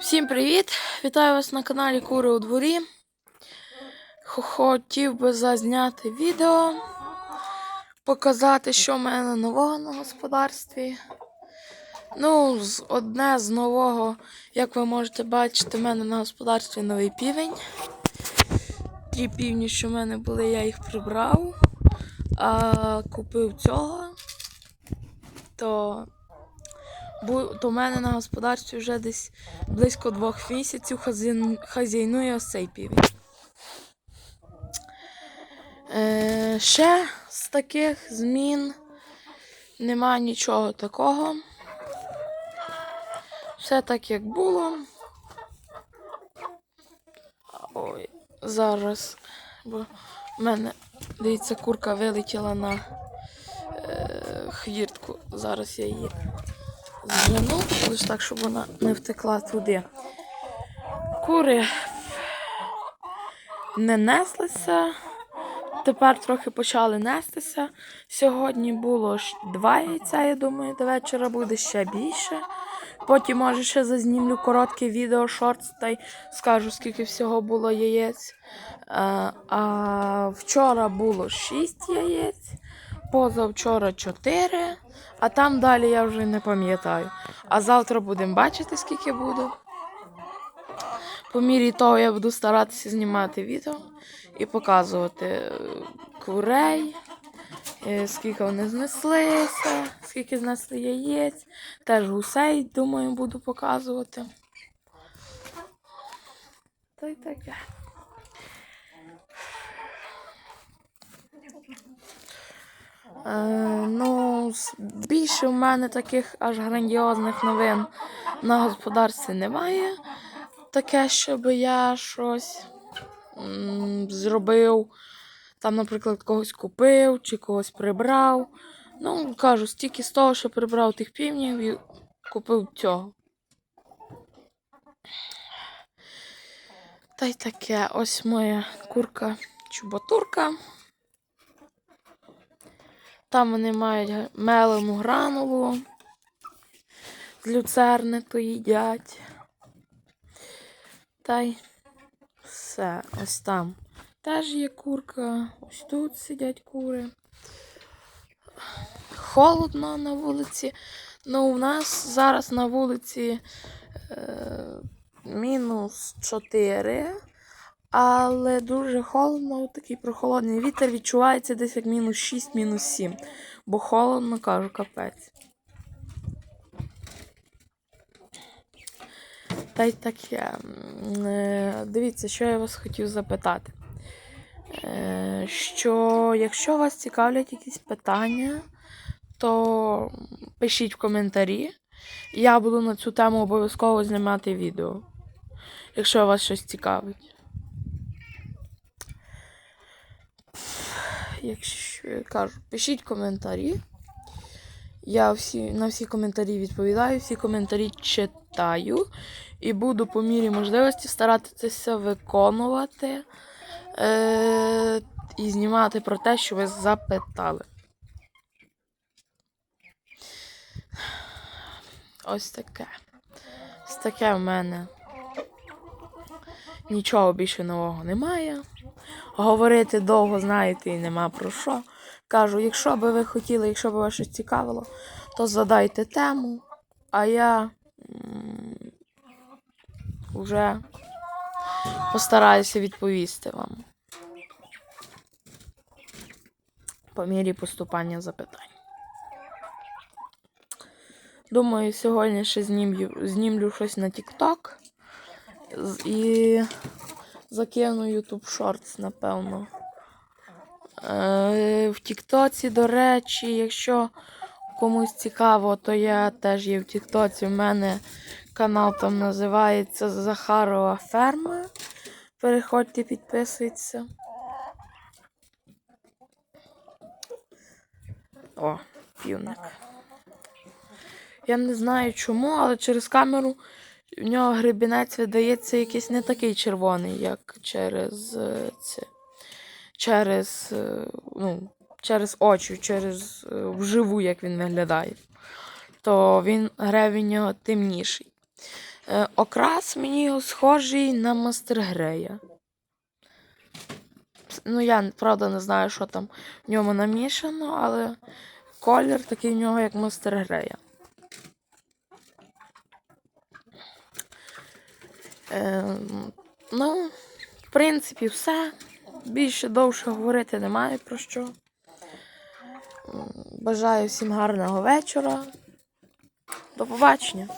Всім привіт! Вітаю вас на каналі Кури у дворі. Хотів би зазняти відео, показати, що в мене нового на господарстві. Ну, одне з нового, як ви можете бачити, в мене на господарстві новий півень. Ті півні, що в мене були, я їх прибрав, а купив цього. То То в мене на господарстві вже десь близько двох місяців хазяйн, хазяйнує цей півень. Е, ще з таких змін нема нічого такого. Все так, як було. Ой, зараз. Бо в мене, дивіться, курка вилетіла на е, хвіртку. Зараз я її зверну, лише так, щоб вона не втекла туди. Кури не неслися. Тепер трохи почали нестися. Сьогодні було два яйця, я думаю, до вечора буде ще більше. Потім, може, ще зазнімлю коротке відео шортс та й скажу, скільки всього було яєць. А, а вчора було 6 яєць, позавчора 4, а там далі я вже не пам'ятаю. А завтра будемо бачити, скільки буде. По мірі того я буду старатися знімати відео і показувати е, курей, е, скільки вони знеслися, скільки знесли яєць. Теж гусей, думаю, буду показувати. Та й таке. Е, ну, більше в мене таких аж грандіозних новин на господарстві немає. Таке, щоб я щось зробив. Там, наприклад, когось купив чи когось прибрав. Ну, кажу, стільки з того, що прибрав тих півнів і купив цього. Та й таке, ось моя курка чубатурка. Там вони мають мелену гранулу. З люцерни то їдять. Та й все, ось там. Теж є курка. Ось тут сидять кури. Холодно на вулиці. Ну, у нас зараз на вулиці е, мінус 4, але дуже холодно, такий прохолодний вітер відчувається десь як мінус 6, мінус 7. Бо холодно, кажу, капець. Та й таке. Е, Дивіться, що я вас хотів запитати. Е, Що якщо вас цікавлять якісь питання, то пишіть в коментарі. Я буду на цю тему обов'язково знімати відео, якщо вас щось цікавить. Якщо кажу, пишіть коментарі. Я всі, на всі коментарі відповідаю, всі коментарі читаю і буду по мірі можливості старатися виконувати е- і знімати про те, що ви запитали. Ось таке. Ось таке в мене. Нічого більше нового немає. Говорити довго, знаєте, і нема про що. Кажу, якщо би ви хотіли, якщо би вас щось цікавило, то задайте тему, а я вже постараюся відповісти вам по мірі поступання запитань. Думаю, сьогодні ще знімлю, знімлю щось на TikTok і закину YouTube Shorts, напевно. Е, в Тіктоці, до речі, якщо комусь цікаво, то я теж є в Тіктоці. У мене канал там називається Захарова Ферма. Переходьте, підписуйтесь. О, півник. Я не знаю чому, але через камеру в нього гребінець видається якийсь не такий червоний, як через е, це. Через, е, ну, через очі, через е, вживу, як він виглядає. То він гребінь нього темніший. Окрас мені його схожий на Мастергрея. Ну, я правда не знаю, що там в ньому намішано, але колір такий в нього, як Мастергрея. Ем, ну, в принципі, все. Більше довше говорити немає про що. Бажаю всім гарного вечора. До побачення.